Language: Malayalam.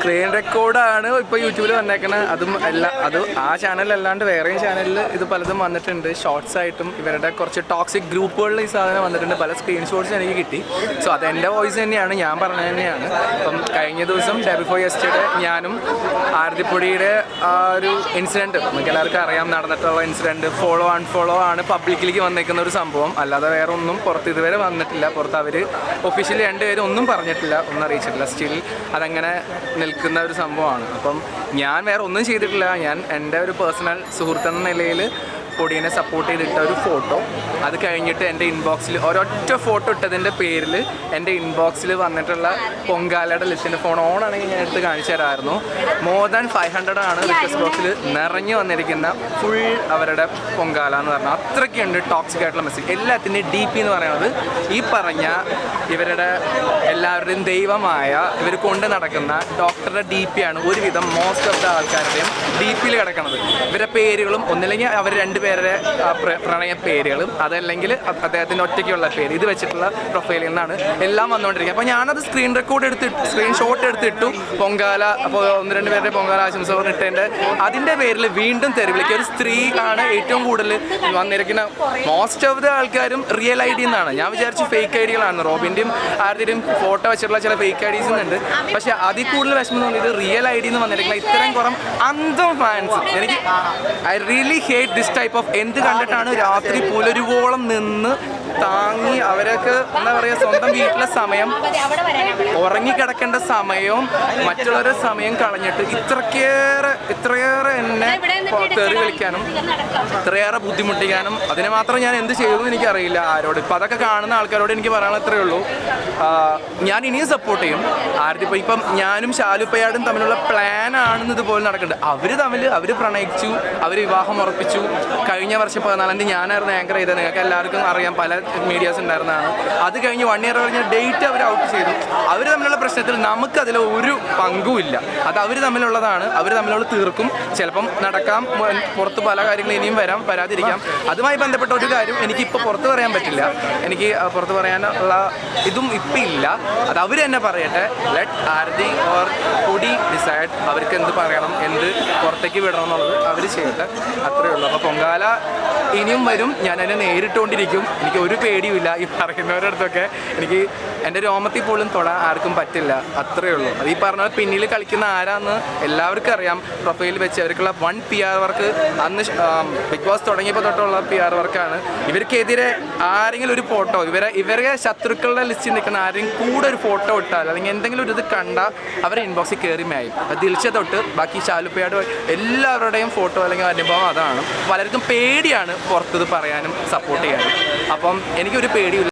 സ്ക്രീൻ റെക്കോർഡാണ് ഇപ്പോൾ യൂട്യൂബിൽ വന്നേക്കുന്നത് അതും എല്ലാ അത് ആ ചാനലല്ലാണ്ട് വേറെയും ചാനലിൽ ഇത് പലതും വന്നിട്ടുണ്ട്. ഷോർട്സ് ആയിട്ടും ഇവരുടെ കുറച്ച് ടോക്സിക് ഗ്രൂപ്പുകളിൽ ഈ സാധനം വന്നിട്ടുണ്ട്. പല സ്ക്രീൻഷോട്ട്സ് എനിക്ക് കിട്ടി. സോ അത് എന്റെ വോയിസ് തന്നെയാണ്. ഞാൻ പറഞ്ഞത് തന്നെയാണ്. അപ്പം കഴിഞ്ഞ ദിവസം ഡെബിഫോ യെസ്റ്റേഡ് ഞാനും ആരതിപ്പൊടിയുടെ ആ ഒരു ഇൻസിഡന്റ് നമുക്ക് എല്ലാവർക്കും അറിയാം. നടന്നിട്ടുള്ള ഇൻസിഡന്റ് ഫോളോ ആൺ ഫോളോ ആണ് പബ്ലിക്കിലേക്ക് വന്നേക്കുന്ന ഒരു സംഭവം. അല്ലാതെ വേറെ ഒന്നും പുറത്ത് ഇതുവരെ വന്നിട്ടില്ല. പുറത്ത് അവർ ഒഫീഷ്യലി രണ്ടുപേരും ഒന്നും പറഞ്ഞിട്ടില്ല. ഒന്നും അറിയിച്ചിട്ടില്ല. സ്റ്റിൽ അതങ്ങനെ നിൽക്കുന്ന ഒരു സംഭവമാണ്. അപ്പം ഞാൻ വേറെ ഒന്നും ചെയ്തിട്ടില്ല. ഞാൻ എന്റെ ഒരു പേഴ്സണൽ സുഹൃത്തെന്ന നിലയിൽ പൊടീനെ സപ്പോർട്ട് ചെയ്തിട്ട ഒരു ഫോട്ടോ അത് കഴിഞ്ഞിട്ട് എന്റെ ഇൻബോക്സിൽ ഒരൊറ്റ ഫോട്ടോ ഇട്ടതിന്റെ പേരിൽ എന്റെ ഇൻബോക്സിൽ വന്നിട്ടുള്ള പൊങ്കാലയുടെ ലിസ്റ്റിന്റെ ഫോൺ ഓൺ ആണെങ്കിൽ ഞാൻ എടുത്ത് കാണിച്ചു തരാമായിരുന്നു. മോർ ദാൻ ഫൈവ് ഹൺഡ്രഡ് ആണ് റിക്വസ്റ്റ് ബോക്സിൽ നിറഞ്ഞു വന്നിരിക്കുന്ന ഫുൾ അവരുടെ പൊങ്കാല എന്ന് പറഞ്ഞാൽ. അത്രയ്ക്കുണ്ട് ടോക്സിക് ആയിട്ടുള്ള മെസ്സേജ് എല്ലാത്തിന്റെയും ഡി പി എന്ന് പറയുന്നത് ഈ പറഞ്ഞ ഇവരുടെ എല്ലാവരുടെയും ദൈവമായ ഇവർ കൊണ്ട് നടക്കുന്ന ഡോക്ടറുടെ ഡി പി ആണ് ഒരുവിധം മോസ്റ്റ് ഓഫ് ദ ആൾക്കാരുടെയും ഡി പിയിൽ കിടക്കുന്നത് ഇവരുടെ പേരുകളും ഒന്നില്ലെങ്കിൽ അവർ രണ്ടുപേരുടെ ആ, പ്ര- പ്രണയ പേരുകളും അതല്ലെങ്കിൽ അദ്ദേഹത്തിന്റെ ഒറ്റയ്ക്കുള്ള പേര് ഇത് വെച്ചിട്ടുള്ള പ്രൊഫൈലിൽ നിന്നാണ് എല്ലാം വന്നുകൊണ്ടിരിക്കുന്നത്. അപ്പോൾ ഞാനത് സ്ക്രീൻ റെക്കോർഡ് എടുത്തിട്ട് സ്ക്രീൻഷോട്ട് എടുത്തിട്ടു പൊങ്കാല അപ്പോൾ ഒന്ന് രണ്ട് പേരുടെ പൊങ്കാല ആശംസ പറഞ്ഞിട്ടതിന്റെ അതിന്റെ പേരിൽ വീണ്ടും തെരുവിലേക്ക് ഒരു സ്ത്രീ ആണ് ഏറ്റവും കൂടുതൽ വന്നിരിക്കുന്ന മോസ്റ്റ് ഓഫ് ദ ആൾക്കാരും റിയൽ ഐ ഡി എന്നാണ്. ഞാൻ വിചാരിച്ചു ഫേക്ക് ഐ ഡികളാണ്. റോബിന്റെയും ആരുടെയും ഫോട്ടോ വെച്ചിട്ടുള്ള ചില ഫേക്ക് ഐ ഡീസ് ഉണ്ട് പക്ഷേ അതിൽ കൂടുതൽ വിഷമം തോന്നിയത് റിയൽ ഐ ഡി എന്ന് വന്നിരിക്കുന്ന ഇത്രയും കുറം അന്തം ഫാൻസ് എനിക്ക് I really hate this type of എന്ത് കണ്ടിട്ടാണ് രാത്രി പുലരുവോളം നിന്ന് താങ്ങി അവരൊക്കെ എന്താ പറയുക സ്വന്തം വീട്ടിലെ സമയം ഉറങ്ങിക്കിടക്കേണ്ട സമയവും മറ്റുള്ളവരുടെ സമയം കളഞ്ഞിട്ട് ഇത്രക്കേറെ ഇത്രയേറെ എന്നെ തെറി കളിക്കാനും ഇത്രയേറെ ബുദ്ധിമുട്ടിക്കാനും അതിന് മാത്രം ഞാൻ എന്ത് ചെയ്തു എനിക്കറിയില്ല ആരോട്. ഇപ്പം അതൊക്കെ കാണുന്ന ആൾക്കാരോട് എനിക്ക് പറയാനുള്ള അത്രയേ ഉള്ളൂ. ഞാൻ ഇനിയും സപ്പോർട്ട് ചെയ്യും. ആരുടെ ഇപ്പം ഇപ്പം ഞാനും ശാലുപ്പയാടും തമ്മിലുള്ള പ്ലാൻ ആണെന്ന് ഇതുപോലെ നടക്കുന്നുണ്ട്. അവർ തമ്മിൽ അവർ പ്രണയിച്ചു അവർ വിവാഹം ഉറപ്പിച്ചു. കഴിഞ്ഞ വർഷം പതിനാലാം തീയതി ഞാനായിരുന്നു ആങ്കർ ചെയ്തത്. നിങ്ങൾക്ക് എല്ലാവർക്കും അറിയാം. പല മീഡിയാസ് ഉണ്ടായിരുന്നതാണ്. അത് കഴിഞ്ഞ് വൺ ഇയർ കഴിഞ്ഞ ഡേറ്റ് അവർ ഔട്ട് ചെയ്തു. അവർ തമ്മിലുള്ള പ്രശ്നത്തിൽ നമുക്ക് അതിൽ ഒരു പങ്കുമില്ല അത് അവർ തമ്മിലുള്ളതാണ്. അവർ തമ്മിലുള്ള തീർക്കും. ചിലപ്പം നടക്കാം. പുറത്ത് പല കാര്യങ്ങളും ഇനിയും വരാം വരാതിരിക്കാം. അതുമായി ബന്ധപ്പെട്ട ഒരു കാര്യം എനിക്ക് ഇപ്പോൾ പുറത്ത് പറയാൻ പറ്റില്ല. എനിക്ക് പുറത്ത് പറയാനുള്ള ഇതും ഇപ്പം ഇല്ല. അത് അവർ തന്നെ പറയട്ടെ. ലെറ്റ് ആർദി ഓർ പൊടി ഡിസൈഡ് അവർക്ക് എന്ത് പറയണം എന്ത് പുറത്തേക്ക് വിടണം എന്നുള്ളത് അവർ ചെയ്യട്ടെ. അത്രയേ ഉള്ളൂ. അപ്പോൾ പൊങ്കാല ഇനിയും വരും. ഞാൻ അതിനെ നേരിട്ടുകൊണ്ടിരിക്കും. എനിക്ക് ഒരു പേടിയുമില്ല ഈ പറയുന്നവരുടെ അടുത്തൊക്കെ. എനിക്ക് എന്റെ രോമത്തിൽ പോലും തൊടാൻ ആർക്കും പറ്റില്ല. അത്രയേ ഉള്ളൂ. അത് ഈ പറഞ്ഞ പിന്നിൽ കളിക്കുന്ന ആരാന്ന് എല്ലാവർക്കും അറിയാം. പ്രൊഫൈൽ വെച്ച് അവർക്കുള്ള വൺ പി ആർ വർക്ക് അന്ന് ബിഗ് ബോസ് തുടങ്ങിയപ്പോൾ തൊട്ടുള്ള പി ആർ വർക്കാണ് ഇവർക്കെതിരെ ആരെങ്കിലും ഒരു ഫോട്ടോ ഇവരെ ഇവരെ ശത്രുക്കളുടെ ലിസ്റ്റിൽ നിൽക്കുന്ന ആരെങ്കിലും കൂടെ ഒരു ഫോട്ടോ ഇട്ടാൽ അല്ലെങ്കിൽ എന്തെങ്കിലും ഒരു ഇത് കണ്ടാൽ അവരെ ഇൻബോക്സിൽ കയറി മായും. അത് ദിൽച്ച തൊട്ട് ബാക്കി ശാലുപ്പയാട് എല്ലാവരുടെയും ഫോട്ടോ അല്ലെങ്കിൽ അനുഭവം അതാണ്. പലർക്കും പേടിയാണ് പുറത്തത് പറയാനും സപ്പോർട്ട് ചെയ്യാനും. അപ്പം എനിക്കൊരു പേടിയില്ല